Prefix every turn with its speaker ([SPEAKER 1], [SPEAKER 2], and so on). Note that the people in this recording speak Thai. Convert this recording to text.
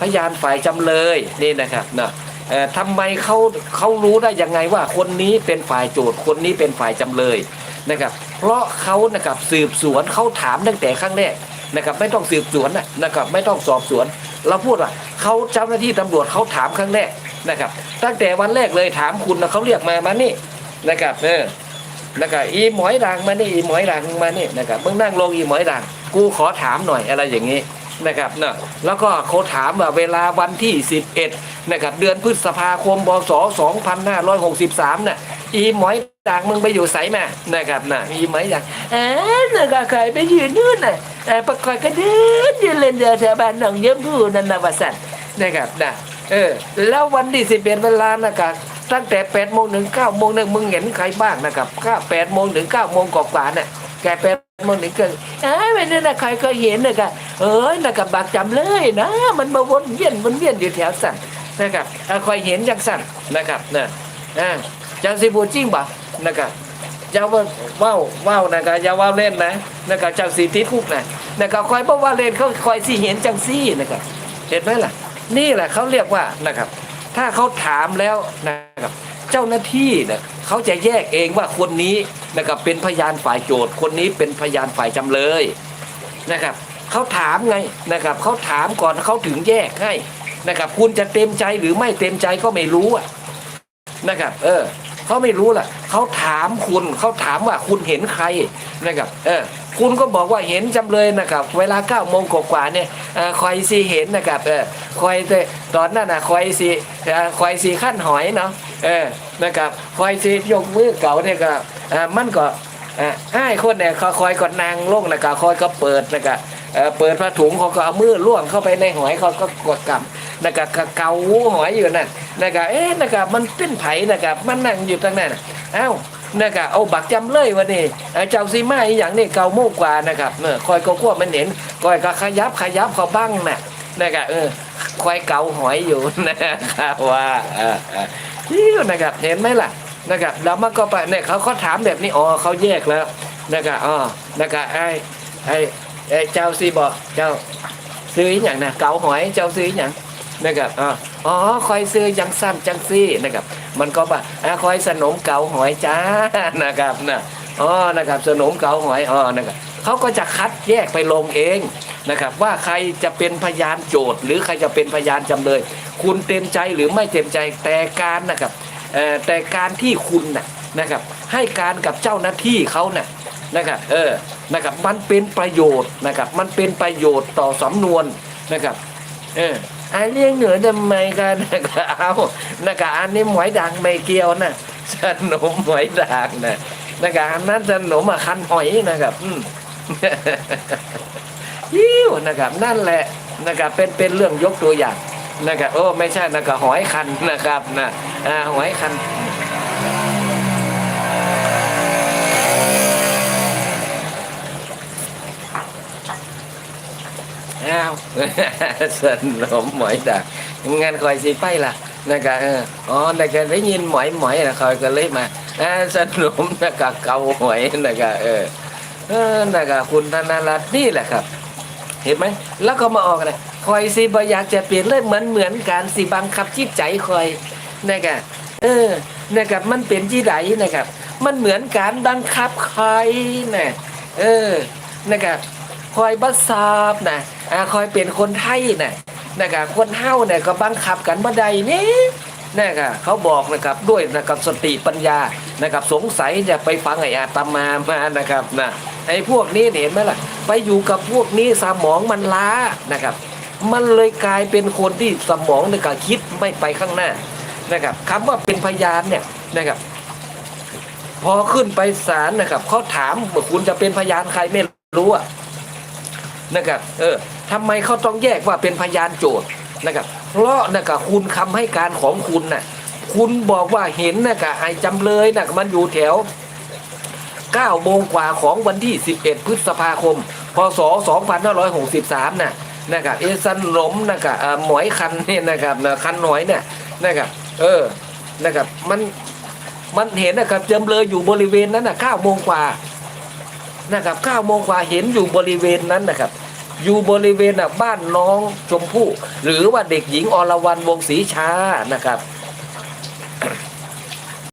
[SPEAKER 1] พยานฝ่ายจำเลยนี่นะครับเอ่อทำไมเขาเขารู้ได้ยังไงว่าคนนี้เป็นฝ่ายโจทย์คนนี้เป็นฝ่ายจำเลยนะครับเพราะเขานะครับสืบสวนเขาถามตั้งแต่ครั้งแรกนะครับไม่ต้องสืบสวนนะนะครับไม่ต้องสอบสวน เราพูดว่าเขาเจ้าหน้าที่ตำรวจเขาถามครั้งแรกนะครับตั้งแต่วันแรกเลยถามคุณนะเขาเรียกมามานี่นะครับเออนะครับอีหมอยด่างมานี่อีหมอยด่างมานี่นะครับมึงนั่งลงอีหมอยด่างกูขอถามหน่อยอะไรอย่างนี้ นะครับเนาะแล้วก็เขาถามว่าเวลาวันที่ 11นะครับเดือนพฤษภาคมบศ2563น่ะอีหมอยด่างมึงไปอยู่ไสมานะครับน่ะอีหมอยด่างเอ๊ะนะใครไปยืนนู่นน่ะเออประกอยก็เดินยืนเล่นเดือแถวบ้านหนองเยี่ยมผู้นันนะวสันนะครับนะเออแล้ววันที่11เวลานะครับตั้งแต่8โมงถึง9โมงนี่ยมึงเห็นใครบ้างนะครับก็8โมงถึง9โมงกว่าๆเนี่ยแก8โมงถึงเกินเอ้ไม่นี่นะใครก็เห็นนะครับเอ้ยนะครับบักจำเลยนะ มันมาวนเวียนวนเวียนอยู่แถวสั่นนะครับอ่าคอยเห็นจังสั่นนะครับเนะอ่าจังสิบูจริงบ่นะครับอย่าว่าว้าวว้าวนะครับอย่าว้าวเล่นนะนะครับจังสีติดคุกนะนะครับคอยบอกว่าเล่นเขาคอยสิเห็นจังซี่นะครับเห็นไหมล่ะ นี่แหละเขาเรียกว่านะครับ ถ้าเขาถามแล้วนะครับ เจ้าหน้าที่เนี่ยเขาจะแยกเองว่าคนนี้ นะครับเป็นพยานฝ่ายโจทย์ คนนี้เป็นพยานฝ่ายจำเลยนะครับเขาถามไงนะครับเขาถามก่อนเขาถึงแยกให้นะครับ คุณจะเต็มใจหรือไม่เต็มใจก็ไม่รู้อะนะครับ เออเขาไม่รู้ล่ะเขาถามคุณเขาถามว่าคุณเห็นใครนะครับ เออ คุณก็บอกว่าเห็นจำเลยนะครับ เวลาเก้าโมงกว่าเนี่ยคอยซีเห็นนะครับเออคอยแต่ตอนนั้นนะคอยซีคอยซีขั้นหอยเนาะเออนะครับคอยซียกมือเก่าเนี่ยก็เอ่อ มันก็อ่อให้คนเนี่ยเขาคอยกดนางลงนะครับคอยก็เปิดนะครับเปิดผ้าถุงเขาก็เอามือล่วงเข้าไปในหอยเขาก็กดกำนะครับก็เกาหอยอยู่นั่นนะครับเอ๊ะนะครับมันเป็นไผ่นะครับมันนั่งอยู่ตรงนั้นเอ้านะครับเอาบักจำเลยวันนี้เอ่เจ้าซีมาอีอย่างนี้เกาโมกกว่านะครับเนอคอยก็ควมันเห็นคอยก็ขยับขยับเขาบ้างน่ะนะครับเออคอยเกาหอยอยู่นะครับว่าเออเออยิ้วนะครับเห็นไหมล่ะ นะครับแล้วมันก็ไปเนี่ยเขาเขาถามแบบนี้อ๋อเขาแยกแล้วนะครับอ๋อนะครับไอ้ไอ้ไอ้เจ้าซีบอกเจ้าซื้ออย่างนะเกาหอยเจ้าซื้ออย่างนะครับอ๋ออ๋อคอยซื้อจังสั้นจังซี่นะครับ มันก็ว่าอะคอยสนมเกาหอยจ้านะครับนะอ๋อนะครับสนมเกาหอยอ๋อนะครับเขาก็จะคัดแยกไปลงเองนะครับว่าใครจะเป็นพยานโจทย์ หรือใครจะเป็นพยานจำเลย คุณเต็มใจหรือไม่เต็มใจแต่การนะครับ แต่การที่คุณนะนะครับให้การกับเจ้าหน้าที่เขานะนะครับเออนะครับมันเป็นประโยชน์นะครับมันเป็นประโยชน์ต่อสำนวนนะครับเออไอเรื่องเหนือทำไมกันนะครับเอานะครับอันนี้หมวยด่างไม่เกี่ยวนะสนมหมวยด่างนะนะครับอันนั้นสนมอะคันหอยนะครับอืมยิ้วนะครับนั่นแหละนะครับเป็นเป็นเรื่องยกตัวอย่าง นะครับโอ้ไม่ใช่นะครับหอยคันนะครับนะอ่าหอยคันอ้าวสนมหมอยด่างานคอยสิไปล่ะนะครับเอออ๋อนะครับได้ยินหมอยหมอยนะคอยก็เลยมาอ่าสนมนะครับเกาหอยนะครับเออเออนะครับคุณธนารัตน์นี่แหละครับ เห็นไหมแล้วก็มาออกเลย คอยสิบอยากจะเปลี่ยนเลยเหมือนเหมือนการสิบังคับจิตใจคอยนะครับเออนะครับมันเป็นที่ไหนนะครับ มันเหมือนการบังคับใครนะเออนะครับคอยบังคับนะอ่าคอยเป็นคนไทยนะนะครับคนเฮาเนี่ยก็บังคับกันบ่ได้นี่นะครับเขาบอกนะครับด้วยนะครับสติปัญญานะครับสงสัยจะไปฟังไอ้อาตมามานะครับนะไอ้พวกนี้เห็นไหมล่ะ ไปอยู่กับพวกนี้สมองมันล้านะครับ มันเลยกลายเป็นคนที่สมองในการคิดไม่ไปข้างหน้านะครับคำว่าเป็นพยานเนี่ยนะครับ พอขึ้นไปศาลนะครับเขาถามว่าคุณจะเป็นพยานใครไม่รู้อะนะครับเออทำไมเขาต้องแยกว่าเป็นพยานโจทย์นะครับ เพราะนะครับคุณคำให้การของคุณน่ะคุณบอกว่าเห็นนะครับไอ้จำเลยนะมันอยู่แถว9โมงกว่าของวันที่ 11 พฤษภาคม พศ 2563น่ะ นะครับเอซันหลมนะครับเอ่อหมอยคันเนี่ยนะครับนะคันหน่อยเนี่ยนะครับเออนะครับมันมันเห็นนะครับจำเลยอยู่บริเวณนั้นน่ะ9โมงกว่านะครับ9โมงกว่าเห็นอยู่บริเวณนั้นนะครับ อยู่บริเวณนะบ้านน้องชมพู่หรือว่าเด็กหญิงอรวรรณวงศรีชานะครับ